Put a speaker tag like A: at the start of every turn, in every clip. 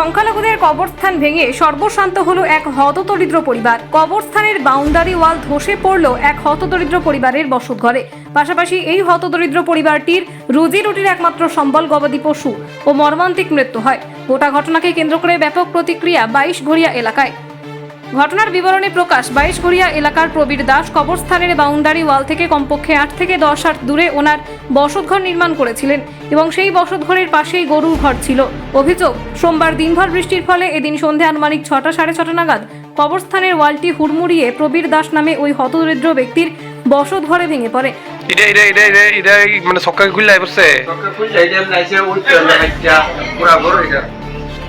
A: সংখ্যালঘুদের কবরস্থান ভেঙে সর্বশান্ত হলো এক হতদরিদ্র পরিবার। কবরস্থানের বাউন্ডারি ওয়াল ধসে পড়ল এক হতদরিদ্র পরিবারের বসত বসতঘরে। পাশাপাশি এই হতদরিদ্র পরিবারটির রুজি রুটির একমাত্র সম্বল গবাদি পশু ও মর্মান্তিক মৃত্যু হয়। গোটা ঘটনাকে কেন্দ্র করে ব্যাপক প্রতিক্রিয়া বাইশ ঘড়িয়া এলাকায়। ঘটনার বিবরণে প্রকাশ বাইশ গড়িয়া এলাকার প্রবীর দাস কবরস্থানের বাউন্ডারি ওয়াল থেকে কমপক্ষে আট থেকে দশ হাত দূরে ওনার বসতঘর নির্মাণ করেছিলেন এবং সেই বসতঘরের পাশেই গরুর ঘর ছিল। অভিযোগ সোমবার দিনভর বৃষ্টির ফলে এদিন সন্ধে আনুমানিক ছটা সাড়ে ছটা নাগাদ কবরস্থানের ওয়ালটি হুড়মুড়িয়ে প্রবীর দাস নামে ওই হতদরিদ্র ব্যক্তির বসত ঘরে ভেঙে পড়ে।
B: এটা এটা এটা এটা এটা মানে সকালে খুললে?
C: সকাল খুললে এটা নাইছে পুরা বড় এটা।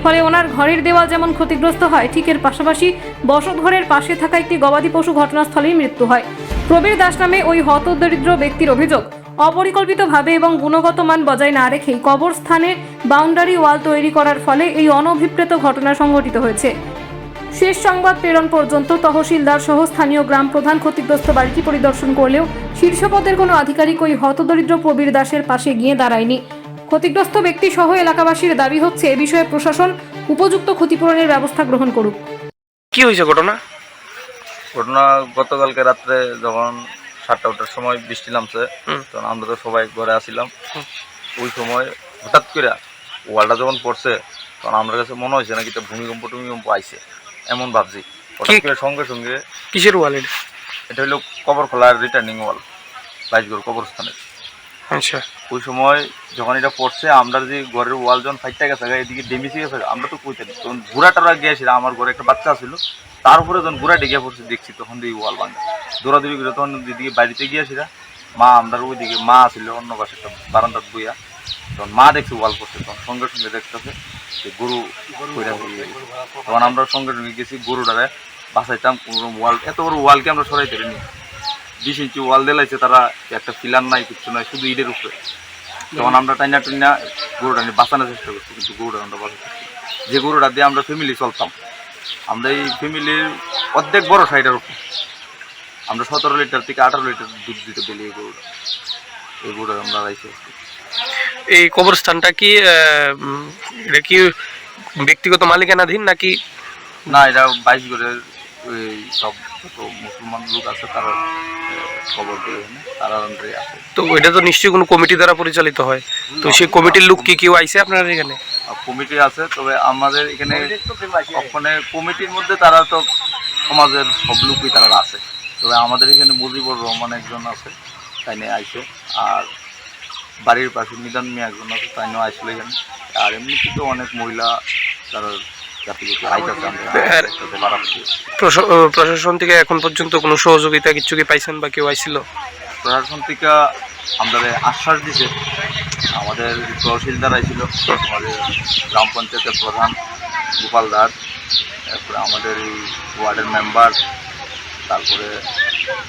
A: ফলে ওনার ঘরের দেওয়াল যেমন ক্ষতিগ্রস্ত হয়, ঠিক এর পাশাপাশি বসতঘরের পাশে থাকা একটি গবাদি পশু ঘটনাস্থলেই মৃত্যু হয়। প্রবীর দাস নামে ওই হতদরিদ্র ব্যক্তির অভিযোগ। অপরিকল্পিতভাবে এবং গুণগত মান বজায় না রেখেই কবরস্থানে বাউন্ডারি ওয়াল তৈরি করার ফলে এই অনভিপ্রেত ঘটনা সংঘটিত হয়েছে। শেষ সংবাদ প্রেরণ পর্যন্ত তহসিলদার সহ স্থানীয় গ্রাম প্রধান ক্ষতিগ্রস্ত বাড়িটি পরিদর্শন করলেও শীর্ষ পদের কোনো আধিকারিক ওই হতদরিদ্র প্রবীর দাসের পাশে গিয়ে দাঁড়ায়নি। ক্ষতিগ্রস্ত ব্যক্তি সহ এলাকাবাসীর দাবি হচ্ছে এ বিষয়ে প্রশাসন উপযুক্ত ক্ষতিপূরণের ব্যবস্থা গ্রহণ করুক।
B: কি হয়েছে ঘটনা?
D: ঘটনা গতকালকে রাত্রে যখন সাতটা ওটার সময় বৃষ্টি নামছে তখন আমরা তো সবাই ঘরে আসিলাম। ওই সময় হঠাৎ করে ওয়ালটা যখন পড়ছে তখন আমার কাছে মনে হয়েছে নাকি ভূমিকম্প টুমিকম্প আইছে এমন ভাবছি। হঠাৎ করে সঙ্গে সঙ্গে
B: কিসের ওয়াল এটা?
D: হলো কবর খোলার রিটার্নিং ওয়াল বাইশগড় কবরস্থানের।
B: আচ্ছা।
D: ওই সময় যখন এটা পড়ছে, আমরা যে ঘরের ওয়াল যখন ফাইটটা গেছে এদিকে ডেমিসে গেছে আমরা তো কইতে না। তখন ঘোরা টোরা গিয়েছিল আমার ঘরে একটা বাচ্চা ছিল। তার উপরে যখন ঘোরা ডেকে পড়ছে, দেখছি তখন এই ওয়াল ভাঙে। দৌড়াদৌড়ি করে তখন দিদিকে বাড়িতে গিয়েছিলাম, মা আমরা ওইদিকে, মা ছিল অন্য পাশে একটা বারান্দার বইয়া তখন মা দেখছি ওয়াল পড়ছে, তখন সঙ্গে সঙ্গে দেখতেছে যে গরু তখন আমরা সঙ্গে সঙ্গে গেছি, গরুটারে বাসাইতাম কোনো ওয়াল, এত বড় ওয়ালকে আমরা সরাইতে পারিনি। বিশ ইঞ্চি ওয়াল দেলাইছে তারা একটা পিলার নাই কিছু নাই শুধু ইটের উপরে। তখন আমরা টাইনা টাইনা গরুটা নিয়ে বাঁচানোর চেষ্টা করছি কিন্তু গরুটা আমরা বাঁচাতে। যে গরুটা দিয়ে আমরা ফ্যামিলি চলতাম আমরা এই ফ্যামিলির অর্ধেক বড় সাইডের উপর। আমরা সতেরো লিটার থেকে আঠারো লিটার দুধ দিতে বলি এই গরুটা। এই গরুটা আমরা রাইছি
B: এই কবরস্থানটা কি এটা কি ব্যক্তিগত মালিকানাধীন নাকি?
D: না এটা বাইশ গড়ের ওই সব মুসলমান লোক আছে তারা খবর তারা আছে
B: তো এটা তো নিশ্চয়ই কোনো কমিটি দ্বারা পরিচালিত হয়। তো সেই কমিটির লোক কি কেউ আইছে আপনার এখানে?
D: কমিটি আছে তবে আমাদের এখানে ওখানে কমিটির মধ্যে তারা তো সমাজের সব লোকই তারা আছে। তবে আমাদের এখানে মুজিবুর রহমান একজন আছে তাই নিয়ে আইসে আর বাড়ির পাশে নিদান মিয়া একজন আছে তাই নিয়ে আইসলো এখানে। আর এমনিতে তো অনেক মহিলা তারা
B: প্রশাসন থেকে এখন পর্যন্ত কোনো সহযোগিতা কিছু কি পাইছেন বা কেউ আইছিল?
D: প্রশাসন থেকে আমাদের আশ্বাস দিছে। আমাদের তহসিলদার আইছিল। আমাদের গ্রাম পঞ্চায়েতের প্রধান গোপাল দাস তারপরে আমাদের এই ওয়ার্ডের মেম্বার তারপরে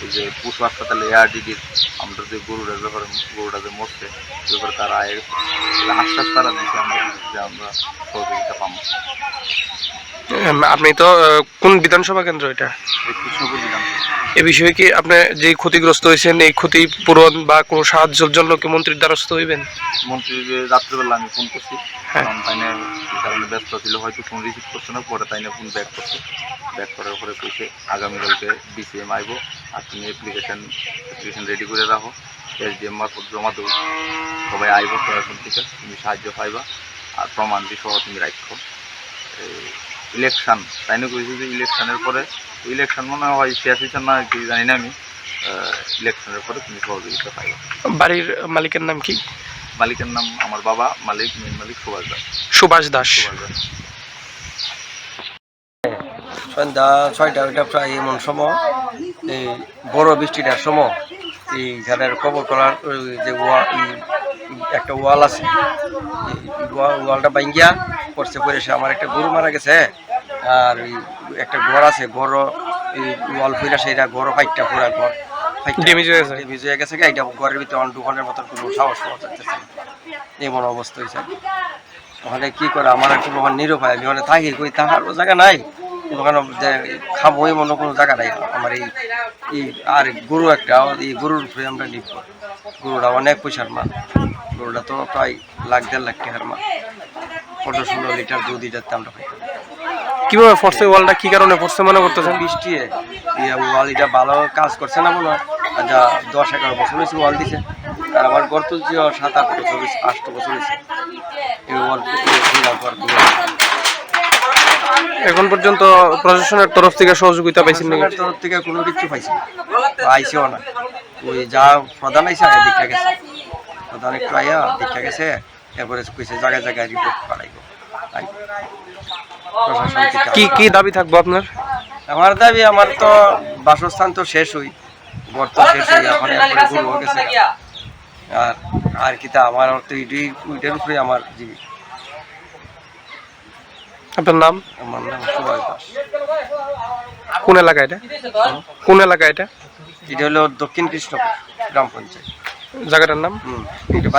D: এই যে পশু হাসপাতালে এআরডিডির আমরা যে গরুটার ব্যাপারে গরুটা যে মরছে ব্যাপারে তারা আয়ের আশ্বাস তারা দিচ্ছে আমরা যে আমরা সহযোগিতা পাবো।
B: আপনি তো কোন বিধানসভা কেন্দ্র এটা?
D: কৃষ্ণপুর বিধানসভা।
B: এ বিষয়ে কি আপনি যে ক্ষতিগ্রস্ত হয়েছেন এই ক্ষতি পূরণ বা কোনো সাহায্যের জন্য কি মন্ত্রীর দ্বারস্থ হইবেন?
D: মন্ত্রীকে রাত্রেবেলা আমি ফোন করছি
B: হ্যাঁ।
D: কারণ তাইনে কারণে ব্যস্ত ছিল হয়তো ফোন রিসিভ করছে না পরে তাইনে ফোন ব্যাক করছে। ব্যাক করার পরে কইছে আগামীকালকে বিসিএম আইব আর তুমি অ্যাপ্লিকেশন অ্যাপ্লিকেশন রেডি করে রাখো এসডিএম মারফত জমা দেবো। সবাই আইব প্রশাসন থেকে তুমি সাহায্য পাইবা আর প্রমাণটি সহ তুমি রাখো ইলেকশন তাইনে কইছে যে ইলেকশনের পরে ইলেকশন মনে হয় হয়েছে না কি জানি না আমি ইলেকশনের পরে তুমি সহযোগিতা পাইবা
B: বাড়ির মালিকের নাম কি?
D: মালিকের নাম আমার বাবা মালিক মেন মালিক সুভাষ দাস।
B: সুভাষ দাস।
D: সুভাষ দাস।
C: সন্ধ্যা ছয়টা ওইটা প্রায় এমন সময় এই বড় বৃষ্টিটার সময় এই ঘরের কবর করার ওই যে একটা ওয়াল আছে ওয়ালটা ভাঙ্গিয়া পড়ছে পড়ে সে আমার একটা গরু মারা গেছে আর একটা ঘর আছে ঘর এই ওয়াল ফিরা সেটা ঘর ফাইটটা পুরা ঘর।
B: হয়ে গেছে?
C: হয়ে এটা ঘরের ভিতরে অন দোকানের মতন কোনো সাহস পাওয়া যাচ্ছে এমন অবস্থা হয়েছে ওখানে কি করে আমার কোনো ওখানে নিরুপায় আমি ওখানে থাকি কই জায়গা নাই। ওখানে যে খাব এমন কোনো জায়গা নাই। আমার এই এই আর গরু একটা এই গরুর উপরে আমরা নিব। গরুটা অনেক পয়সার মাল। গরুটা তো প্রায় লাখ দেড় লাখ টাকার মাল। পনেরো ষোলো লিটার দুধ এটাতে আমরা পাইতাম
B: কীভাবে পড়ছে ওয়ালটা? কি কারণে পড়ছে মনে করতেছেন?
C: বৃষ্টি ওয়াল এটা ভালো কাজ করছে না মনে হয়? আর যা দশ এগারো বছর হয়েছে ওয়াল দিছে। আর আমার ঘর তুলছি সাত আট বছর হয়েছে আট বছর হয়েছে। এই ওয়াল।
B: এখন পর্যন্ত প্রশাসনের তরফ থেকে সহযোগিতা পাইছেন
C: না তরফ থেকে কোনো কিছু পাইছি। আইসেও না। ওই যা প্রধান আইসে দীক্ষা গেছে। প্রধান একটু আইয়া দীক্ষা গেছে এরপরে কইছে জায়গায় জায়গায় রিপোর্ট করাইব
B: কি কি দাবি থাকব আপনার?
C: আমার দাবি আমার তো বাসস্থান তো শেষ হই ঘর তো শেষ হই এখন হয়ে গেছে আর আর কি তা আমার তো এটাই ওইটার উপরে আমার জীবিকা
B: আপনার নাম?
C: আমার নাম সুভাষ দাস।
B: কোন এলাকা এটা? কোন এলাকা এটা?
C: এটা হলো দক্ষিণ কৃষ্ণপুর গ্রাম পঞ্চায়েত।
B: জায়গাটার নাম?
C: হুম এটা